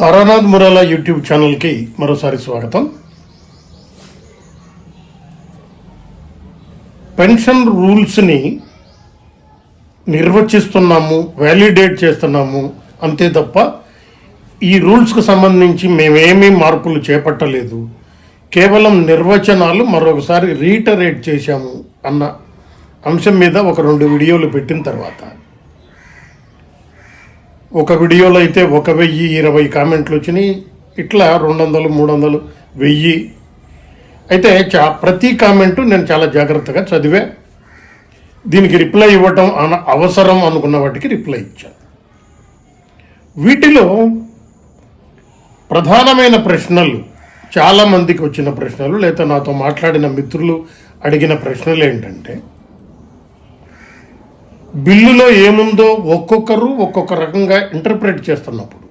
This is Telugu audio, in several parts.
తారానాథ్ మురాలా యూట్యూబ్ ఛానల్కి మరోసారి స్వాగతం. పెన్షన్ రూల్స్ని నిర్వచిస్తున్నాము వ్యాలిడేట్ చేస్తున్నాము అంతే తప్ప ఈ రూల్స్కు సంబంధించి మేమేమీ మార్పులు చేపట్టలేదు. కేవలం నిర్వచనాలు మరొకసారి రీటరేట్ చేశాము అన్న అంశం మీద ఒక రెండు వీడియోలు పెట్టిన తర్వాత. ఒక వీడియోలో అయితే ఒక వెయ్యి ఇరవై కామెంట్లు వచ్చినాయి. ఇట్లా రెండు వందలు మూడు వందలు వెయ్యి. అయితే చా ప్రతి కామెంటు నేను చాలా జాగ్రత్తగా చదివా. దీనికి రిప్లై ఇవ్వటం అన అవసరం అనుకున్న వాటికి రిప్లై ఇచ్చాను వీటిలో ప్రధానమైన ప్రశ్నలు చాలామందికి వచ్చిన ప్రశ్నలు లేదా నాతో మాట్లాడిన మిత్రులు అడిగిన ప్రశ్నలు ఏంటంటే బిల్లులో ఏముందో ఒక్కొక్కరు ఒక్కొక్క రకంగా ఇంటర్ప్రిట్ చేస్తున్నప్పుడు.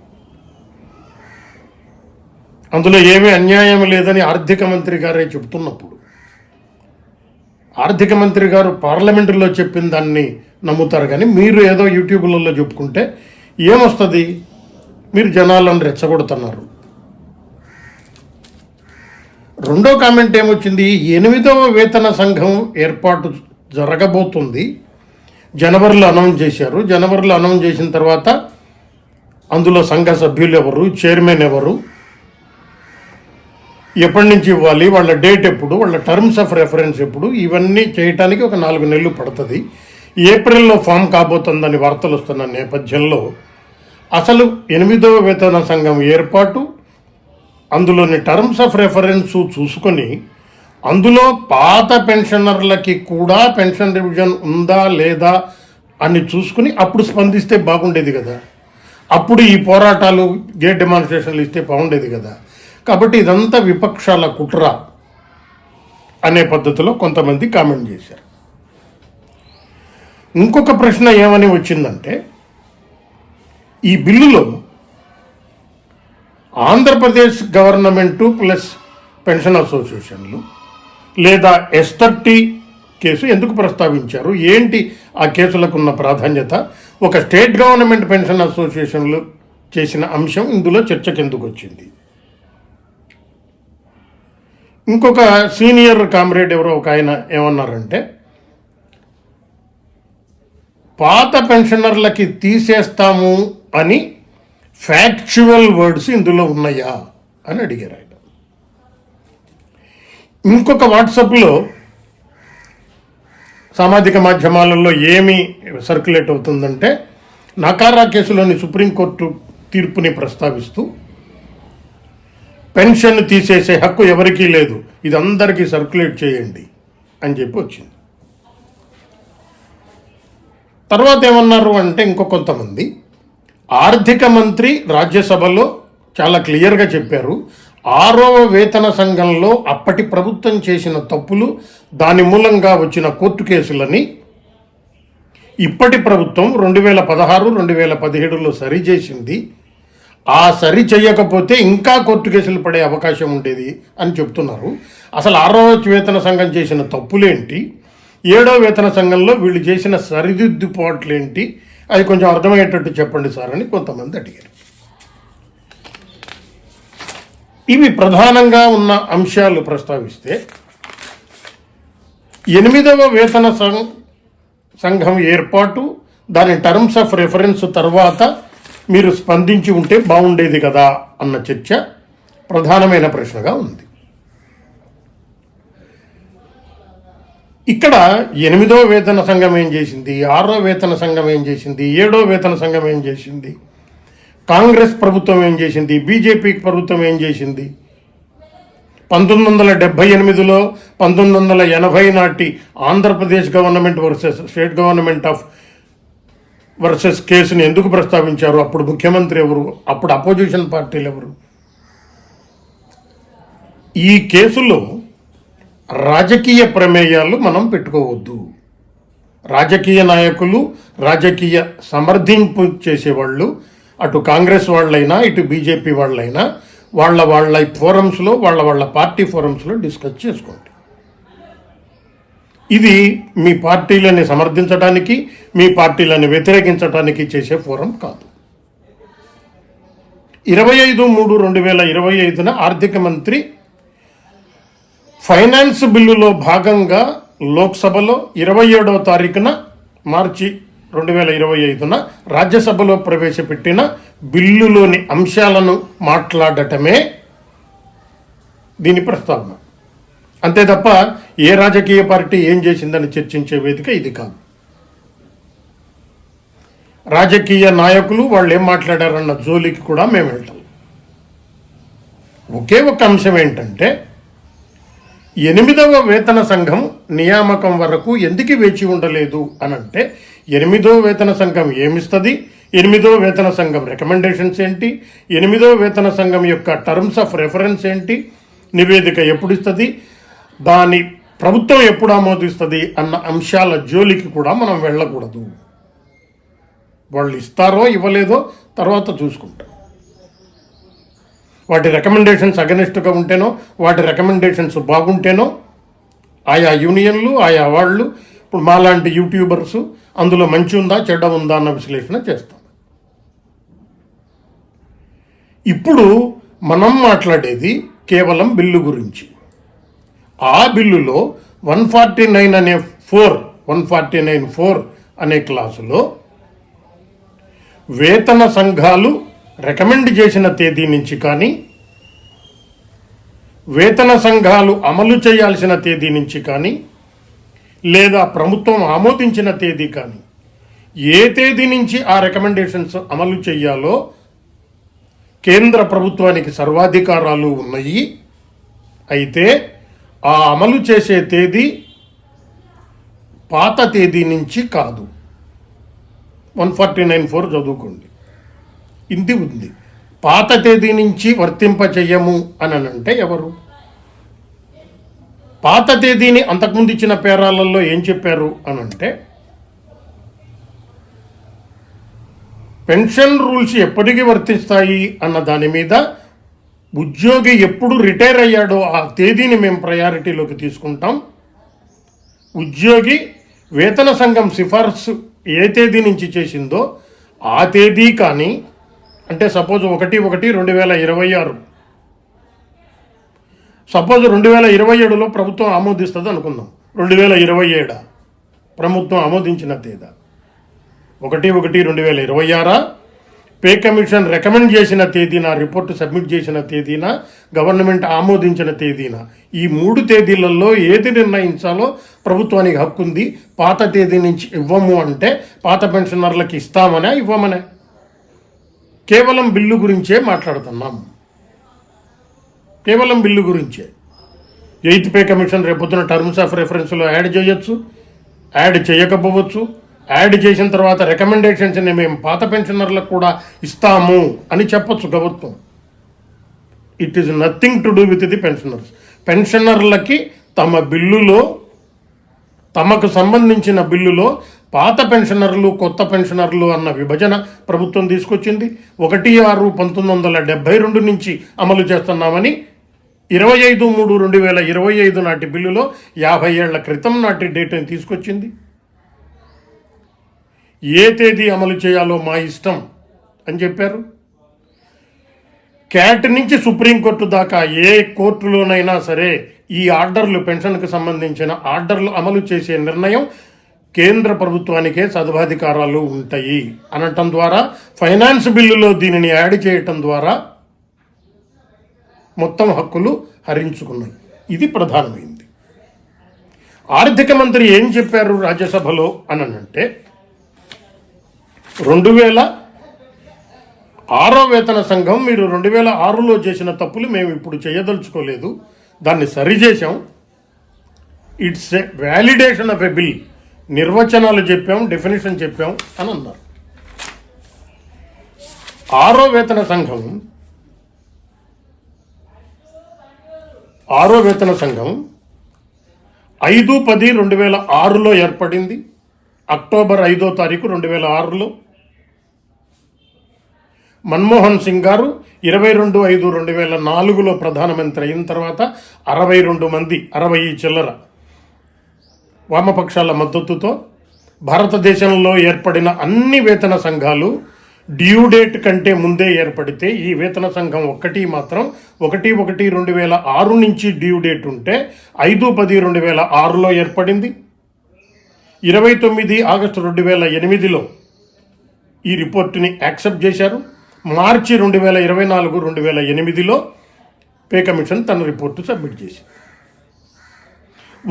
అందులో ఏమీ అన్యాయం లేదని ఆర్థిక మంత్రి గారే చెబుతున్నప్పుడు. ఆర్థిక మంత్రి గారు పార్లమెంటులో చెప్పిన దాన్ని నమ్ముతారు కానీ మీరు ఏదో యూట్యూబ్లలో చెప్పుకుంటే ఏమొస్తుంది? మీరు జనాలను రెచ్చగొడుతున్నారు. రెండో కామెంట్ ఏమొచ్చింది? ఎనిమిదవ వేతన సంఘం ఏర్పాటు జరగబోతుంది. జనవరిలో అనౌన్స్ చేశారు. జనవరిలో అనౌన్స్ చేసిన తర్వాత అందులో సంఘ సభ్యులు ఎవరు చైర్మన్ ఎవరు ఎప్పటి నుంచి ఇవ్వాలి వాళ్ళ డేట్ ఎప్పుడు వాళ్ళ టర్మ్స్ ఆఫ్ రెఫరెన్స్ ఎప్పుడు ఇవన్నీ చేయటానికి ఒక నాలుగు నెలలు పడుతుంది. ఏప్రిల్లో ఫామ్ కాబోతుందని వార్తలు వస్తున్న నేపథ్యంలో అసలు ఎనిమిదవ వేతన సంఘం ఏర్పాటు అందులోని టర్మ్స్ ఆఫ్ రెఫరెన్స్ చూసుకొని అందులో పాత పెన్షనర్లకి కూడా పెన్షన్ రివిజన్ ఉందా లేదా అని చూసుకుని అప్పుడు స్పందిస్తే బాగుండేది కదా. అప్పుడు ఈ పోరాటాలు గేట్ డెమాన్స్ట్రేషన్లు ఇస్తే బాగుండేది కదా. కాబట్టి ఇదంతా విపక్షాల కుట్ర అనే పద్ధతిలో కొంతమంది కామెంట్ చేశారు. ఇంకొక ప్రశ్న ఏమని వచ్చిందంటే ఈ బిల్లులో ఆంధ్రప్రదేశ్ గవర్నమెంటు ప్లస్ పెన్షన్ అసోసియేషన్లు లేదా ఎస్థర్టీ కేసు ఎందుకు ప్రస్తావించారు? ఏంటి ఆ కేసులకు ఉన్న ప్రాధాన్యత? ఒక స్టేట్ గవర్నమెంట్ పెన్షన్ అసోసియేషన్లు చేసిన అంశం ఇందులో చర్చకెందుకు వచ్చింది? ఇంకొక సీనియర్ కామ్రేడ్ ఎవరో ఒక ఆయన ఏమన్నారంటే పాత పెన్షనర్లకి తీసేస్తాము అని ఫ్యాక్చువల్ వర్డ్స్ ఇందులో ఉన్నాయా? అని అడిగారు ఆయన. ఇంకొక వాట్సాప్లో సామాజిక మాధ్యమాలలో ఏమి సర్క్యులేట్ అవుతుందంటే నకారా కేసులోని సుప్రీంకోర్టు తీర్పుని ప్రస్తావిస్తూ పెన్షన్ తీసేసే హక్కు ఎవరికీ లేదు ఇది అందరికీ సర్క్యులేట్ చేయండి అని చెప్పి వచ్చింది. తర్వాత ఏమన్నారు అంటే ఇంకో కొంతమంది ఆర్థిక మంత్రి రాజ్యసభలో చాలా క్లియర్గా చెప్పారు ఆరవ వేతన సంఘంలో అప్పటి ప్రభుత్వం చేసిన తప్పులు దాని మూలంగా వచ్చిన కోర్టు కేసులని ఇప్పటి ప్రభుత్వం రెండు వేల పదహారు రెండు వేల పదిహేడులో సరిచేసింది ఆ సరి చేయకపోతే ఇంకా కోర్టు కేసులు పడే అవకాశం ఉండేది అని చెప్తున్నారు. అసలు ఆరో వేతన సంఘం చేసిన తప్పులేంటి? ఏడో వేతన సంఘంలో వీళ్ళు చేసిన సరిదిద్దుపాట్లేంటి అది కొంచెం అర్థమయ్యేటట్టు చెప్పండి సార్ అని కొంతమంది అడిగారు. ఇవి ప్రధానంగా ఉన్న అంశాలు ప్రస్తావిస్తే ఎనిమిదవ వేతన సం- సంఘం ఏర్పాటు దాని టర్మ్స్ ఆఫ్ రెఫరెన్స్ తర్వాత మీరు స్పందించి ఉంటే బాగుండేది కదా అన్న చర్చ ప్రధానమైన ప్రశ్నగా ఉంది. ఇక్కడ ఎనిమిదో వేతన సంఘం ఏం చేసింది? ఆరో వేతన సంఘం ఏం చేసింది? ఏడో వేతన సంఘం ఏం చేసింది? కాంగ్రెస్ ప్రభుత్వం ఏం చేసింది? బీజేపీ ప్రభుత్వం ఏం చేసింది? పంతొమ్మిది వందల డెబ్భై ఎనిమిదిలో పంతొమ్మిది వందల ఎనభై నాటి Andhra Pradesh government versus state government of versus కేసుని ఎందుకు ప్రస్తావించారు? అప్పుడు ముఖ్యమంత్రి ఎవరు? అప్పుడు అపోజిషన్ పార్టీలు ఎవరు? ఈ కేసులో రాజకీయ ప్రమేయాలు మనం పెట్టుకోవద్దు. రాజకీయ నాయకులు రాజకీయ సమర్థింపు చేసేవాళ్ళు అటు కాంగ్రెస్ వాళ్ళైనా ఇటు బీజేపీ వాళ్ళైనా వాళ్ళ వాళ్ళ ఫోరమ్స్లో వాళ్ళ వాళ్ళ పార్టీ ఫోరమ్స్లో డిస్కస్ చేసుకోండి. ఇది మీ పార్టీలని సమర్థించడానికి మీ పార్టీలను వ్యతిరేకించడానికి చేసే ఫోరం కాదు. ఇరవై ఐదు మూడు రెండు వేల ఇరవై ఐదున ఆర్థిక మంత్రి ఫైనాన్స్ బిల్లులో భాగంగా లోక్సభలో ఇరవై ఏడవ తారీఖున మార్చి రెండు వేల ఇరవై ఐదున రాజ్యసభలో ప్రవేశపెట్టిన బిల్లులోని అంశాలను మాట్లాడటమే దీని ప్రస్తావన. అంతే తప్ప ఏ రాజకీయ పార్టీ ఏం చేసిందని చర్చించే వేదిక ఇది కాదు. రాజకీయ నాయకులు వాళ్ళు ఏం మాట్లాడారన్న జోలికి కూడా మేము వెళ్తాం. ఒకే ఒక అంశం ఏంటంటే ఎనిమిదవ వేతన సంఘం నియామకం వరకు ఎందుకు వేచి ఉండలేదు అనంటే ఎనిమిదో వేతన సంఘం ఏమిస్తుంది? ఎనిమిదో వేతన సంఘం రికమెండేషన్స్ ఏంటి? ఎనిమిదో వేతన సంఘం యొక్క టర్మ్స్ ఆఫ్ రెఫరెన్స్ ఏంటి? నివేదిక ఎప్పుడు ఇస్తుంది దాని ప్రభుత్వం ఎప్పుడు ఆమోదిస్తుంది అన్న అంశాల జోలికి కూడా మనం వెళ్ళకూడదు. వాళ్ళు ఇస్తారో ఇవ్వలేదో తర్వాత చూసుకుంటాం. వాటి రికమెండేషన్స్ అగనిస్ట్గా ఉంటేనో వాటి రికమెండేషన్స్ బాగుంటేనో ఆయా యూనియన్లు ఆయా వాళ్ళు ఇప్పుడు మాలాంటి యూట్యూబర్స్ అందులో మంచి ఉందా చెడ్డ ఉందా అన్న విశ్లేషణ చేస్తాం. ఇప్పుడు మనం మాట్లాడేది కేవలం బిల్లు గురించి. ఆ బిల్లులో వన్ ఫార్టీ నైన్ అనే four one forty nine four అనే క్లాసులో వేతన సంఘాలు రికమెండ్ చేసిన తేదీ నుంచి కానీ వేతన సంఘాలు అమలు చేయాల్సిన తేదీ నుంచి కానీ లేదా ప్రభుత్వం ఆమోదించిన తేదీ కానీ ఏ తేదీ నుంచి ఆ రికమెండేషన్స్ అమలు చేయాలో కేంద్ర ప్రభుత్వానికి సర్వాధికారాలు ఉన్నాయి. అయితే ఆ అమలు చేసే తేదీ పాత తేదీ నుంచి కాదు. వన్ ఫార్టీ నైన్ ఫోర్ చదువుకోండి. ఇది ఉంది. పాత తేదీ నుంచి వర్తింప చెయ్యము అని అంటే ఎవరు? పాత తేదీని అంతకుముందు ఇచ్చిన పేరాలలో ఏం చెప్పారు అని అంటే పెన్షన్ రూల్స్ ఎప్పటికీ వర్తిస్తాయి అన్న దాని మీద ఉద్యోగి ఎప్పుడు రిటైర్ అయ్యాడో ఆ తేదీని మేము ప్రయారిటీలోకి తీసుకుంటాం. ఉద్యోగి వేతన సంఘం సిఫార్సు ఏ తేదీ నుంచి చేసిందో ఆ తేదీ కానీ అంటే సపోజ్ ఒకటి ఒకటి రెండు వేల ఇరవై ఆరు. సపోజ్ రెండు వేల ఇరవై ఏడులో ప్రభుత్వం ఆమోదిస్తుంది అనుకుందాం. రెండు వేల ఇరవై ఏడా? ప్రభుత్వం ఆమోదించిన తేదా ఒకటి ఒకటి రెండు వేల ఇరవై ఆరా? పే కమిషన్ రికమెండ్ చేసిన తేదీన? రిపోర్ట్ సబ్మిట్ చేసిన తేదీన? గవర్నమెంట్ ఆమోదించిన తేదీన? ఈ మూడు తేదీలలో ఏది నిర్ణయించాలో ప్రభుత్వానికి హక్కు ఉంది పాత తేదీ నుంచి ఇవ్వము అంటే పాత పెన్షనర్లకు ఇస్తామనే ఇవ్వమనే? కేవలం బిల్లు గురించే మాట్లాడుతున్నాం. కేవలం బిల్లు గురించే. ఎయిత్ పే కమిషన్ రేపొద్దున టర్మ్స్ ఆఫ్ రెఫరెన్స్లో యాడ్ చేయొచ్చు యాడ్ చేయకపోవచ్చు యాడ్ చేసిన తర్వాత రికమెండేషన్స్ని మేము పాత పెన్షనర్లకు కూడా ఇస్తాము అని చెప్పొచ్చు ప్రభుత్వం. It is nothing to do with the pensioners పెన్షనర్లకి తమ బిల్లులో తమకు సంబంధించిన బిల్లులో పాత పెన్షనర్లు కొత్త పెన్షనర్లు అన్న విభజన ప్రభుత్వం తీసుకొచ్చింది. ఒకటి ఆరు పంతొమ్మిది వందల డెబ్బై రెండు నుంచి అమలు చేస్తున్నామని ఇరవై ఐదు మూడు రెండు వేల ఇరవై ఐదు నాటి బిల్లులో యాభై ఏళ్ళ క్రితం నాటి డేట్ని తీసుకొచ్చింది. ఏ తేదీ అమలు చేయాలో మా ఇష్టం అని చెప్పారు. క్యాట్ నుంచి సుప్రీంకోర్టు దాకా ఏ కోర్టులోనైనా సరే ఈ ఆర్డర్లు పెన్షన్కు సంబంధించిన ఆర్డర్లు అమలు చేసే నిర్ణయం కేంద్ర ప్రభుత్వానికే సదభాధికారాలు ఉంటాయి అనటం ద్వారా ఫైనాన్స్ బిల్లులో దీనిని యాడ్ చేయటం ద్వారా మొత్తం హక్కులు హరించుకున్నాయి. ఇది ప్రధానమైంది. ఆర్థిక మంత్రి ఏం చెప్పారు రాజ్యసభలో అనంటే రెండు వేల ఆరో వేతన సంఘం మీరు రెండు వేల ఆరులో చేసిన తప్పులు మేము ఇప్పుడు చేయదలుచుకోలేదు. దాన్ని సరిచేసాం it's a validation of a bill. నిర్వచనాలు చెప్పాం డెఫినేషన్ చెప్పాం అని అన్నారు. ఆరో వేతన సంఘం ఆరో వేతన సంఘం ఐదు పది రెండు వేల ఆరులో ఏర్పడింది. అక్టోబర్ ఐదో తారీఖు రెండు వేల ఆరులో. మన్మోహన్ సింగ్ గారు ఇరవై రెండు ఐదు రెండు వేల నాలుగులో ప్రధానమంత్రి అయిన తర్వాత అరవై రెండు మంది అరవై చిల్లర వామపక్షాల మద్దతుతో భారతదేశంలో ఏర్పడిన అన్ని వేతన సంఘాలు డ్యూ డేట్ కంటే ముందే ఏర్పడితే ఈ వేతన సంఘం ఒక్కటి మాత్రం ఒకటి ఒకటి రెండు వేల ఆరు నుంచి డ్యూ డేట్ ఉంటే ఐదు పది రెండు వేల ఆరులో ఏర్పడింది. ఇరవై తొమ్మిది ఆగస్టు రెండు వేల ఎనిమిదిలో ఈ రిపోర్టుని యాక్సెప్ట్ చేశారు. మార్చి రెండు వేల ఇరవై నాలుగు రెండు వేల ఎనిమిదిలో పే కమిషన్ తన రిపోర్టు సబ్మిట్ చేసింది.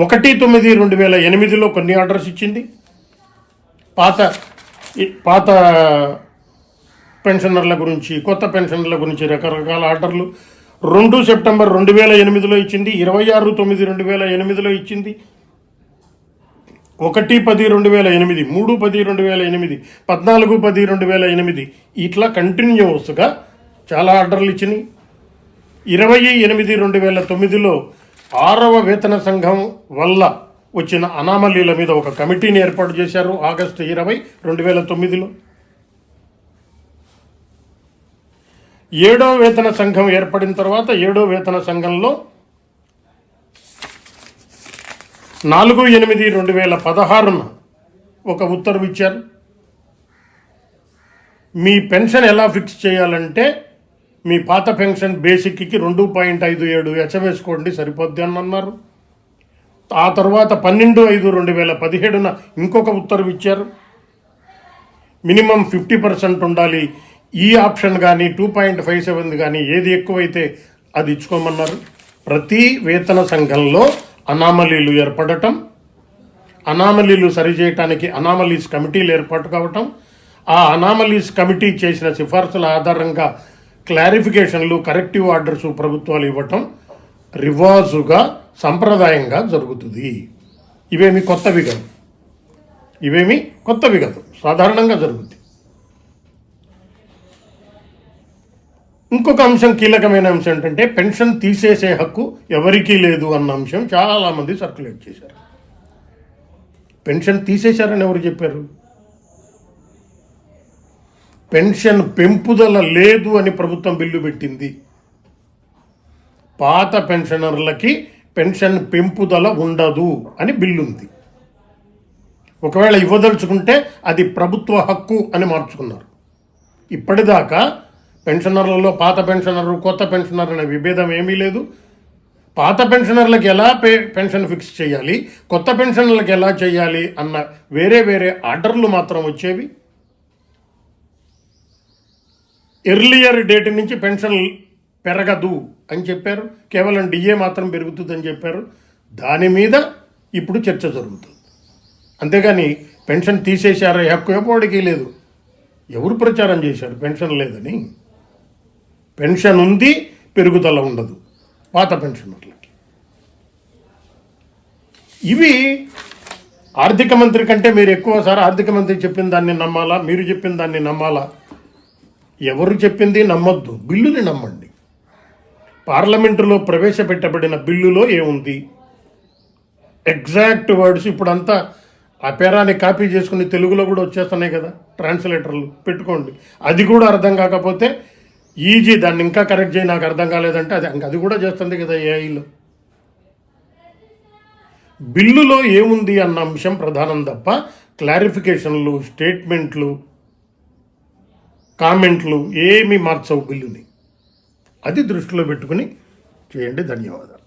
ఒకటి తొమ్మిది రెండు వేల ఎనిమిదిలో కొన్ని ఆర్డర్స్ ఇచ్చింది. పాత పాత పెన్షనర్ల గురించి కొత్త పెన్షనర్ల గురించి రకరకాల ఆర్డర్లు. రెండు సెప్టెంబర్ రెండు వేల ఎనిమిదిలో ఇచ్చింది ఇరవై ఆరు తొమ్మిది రెండు వేల ఎనిమిదిలో ఇచ్చింది. ఒకటి పది రెండు వేల ఎనిమిది మూడు పది రెండు వేల ఎనిమిది పద్నాలుగు పది రెండు వేల ఎనిమిది. ఇట్లా కంటిన్యూస్గా చాలా ఆర్డర్లు ఇచ్చినాయి. ఇరవై ఎనిమిది రెండు వేల తొమ్మిదిలో ఆరవ వేతన సంఘం వల్ల వచ్చిన అనామలీల మీద ఒక కమిటీని ఏర్పాటు చేశారు ఆగస్టు ఇరవై రెండు వేల తొమ్మిదిలో. ఏడో వేతన సంఘం ఏర్పడిన తర్వాత ఏడో వేతన సంఘంలో నాలుగు ఎనిమిది రెండు వేల పదహారున ఒక ఉత్తర్వు ఇచ్చారు. మీ పెన్షన్ ఎలా ఫిక్స్ చేయాలంటే మీ పాత పెన్షన్ బేసిక్కి రెండు పాయింట్ ఐదు ఏడు ఎచ్చవేసుకోండి సరిపోద్ది అని అన్నారు ఆ తర్వాత పన్నెండు ఐదు రెండు వేల పదిహేడున ఇంకొక ఉత్తర్వు ఇచ్చారు. మినిమం ఫిఫ్టీ పర్సెంట్ ఉండాలి. ఈ ఆప్షన్ కానీ టూ పాయింట్ ఫైవ్ సెవెన్ కానీ ఏది ఎక్కువైతే అది ఇచ్చుకోమన్నారు. ప్రతి వేతన సంఘంలో అనామలీలు ఏర్పడటం అనామలీలు సరిచేయటానికి అనామలీస్ కమిటీలు ఏర్పాటు కావటం ఆ అనామలీస్ కమిటీ చేసిన సిఫార్సుల ఆధారంగా క్లారిఫికేషన్లు కరెక్టివ్ ఆర్డర్స్ ప్రభుత్వాలు ఇవ్వటం రివాజుగా సంప్రదాయంగా జరుగుతుంది. ఇవేమి కొత్తవి కాదు ఇవేమి కొత్తవి కాదు సాధారణంగా జరుగుతుంది ఇంకొక అంశం కీలకమైన అంశం ఏంటంటే పెన్షన్ తీసేసే హక్కు ఎవరికీ లేదు అన్న అంశం చాలామంది సర్క్యులేట్ చేశారు. పెన్షన్ తీసేశారని ఎవరు చెప్పారు? పెన్షన్ పెంపుదల లేదు అని ప్రభుత్వం బిల్లు పెట్టింది. పాత పెన్షనర్లకి పెన్షన్ పెంపుదల ఉండదు అని బిల్లు ఉంది ఒకవేళ ఇవ్వదలుచుకుంటే అది ప్రభుత్వ హక్కు అని మార్చుకున్నారు. ఇప్పటిదాకా పెన్షనర్లలో పాత పెన్షనర్ కొత్త పెన్షనర్ అనే విభేదం ఏమీ లేదు. పాత పెన్షనర్లకు ఎలా పే పెన్షన్ ఫిక్స్ చేయాలి కొత్త పెన్షనర్లకు ఎలా చేయాలి అన్న వేరే వేరే ఆర్డర్లు మాత్రం వచ్చేవి. ఎర్లియర్ డేట్ నుంచి పెన్షన్ పెరగదు అని చెప్పారు. కేవలం డిఏ మాత్రం పెరుగుతుందని చెప్పారు. దాని మీద ఇప్పుడు చర్చ జరుగుతుంది. అంతేగాని పెన్షన్ తీసేశారు. హక్కు ఎప్పటికీ లేదు. ఎవరు ప్రచారం చేశారు? పెన్షన్ లేదని. పెన్షన్ ఉంది పెరుగుదల ఉండదు. పాత పెన్షనర్లకి ఇవి ఆర్థిక మంత్రి కంటే మీరు ఎక్కువ సార్ ఆర్థిక మంత్రి చెప్పిన దాన్ని నమ్మాలా? మీరు చెప్పిన దాన్ని నమ్మాలా? ఎవరు చెప్పింది నమ్మొద్దు. బిల్లుని నమ్మండి. పార్లమెంటులో ప్రవేశపెట్టబడిన బిల్లులో ఏముంది? ఎగ్జాక్ట్ వర్డ్స్ ఇప్పుడంతా ఆ పేరాన్ని కాపీ చేసుకుని తెలుగులో కూడా వచ్చేస్తున్నాయి కదా ట్రాన్స్లేటర్లు పెట్టుకోండి. అది కూడా అర్థం కాకపోతే ఈజీ దాన్ని ఇంకా కరెక్ట్ చేయి నాకు అర్థం కాలేదంటే అది అది కూడా చేస్తుంది కదా ఏఐలో. బిల్లులో ఏముంది అన్న అంశం ప్రధానం తప్ప క్లారిఫికేషన్లు స్టేట్మెంట్లు కామెంట్లు ఏమీ మార్చవు బిల్లుని. అది దృష్టిలో పెట్టుకుని చేయండి. ధన్యవాదాలు.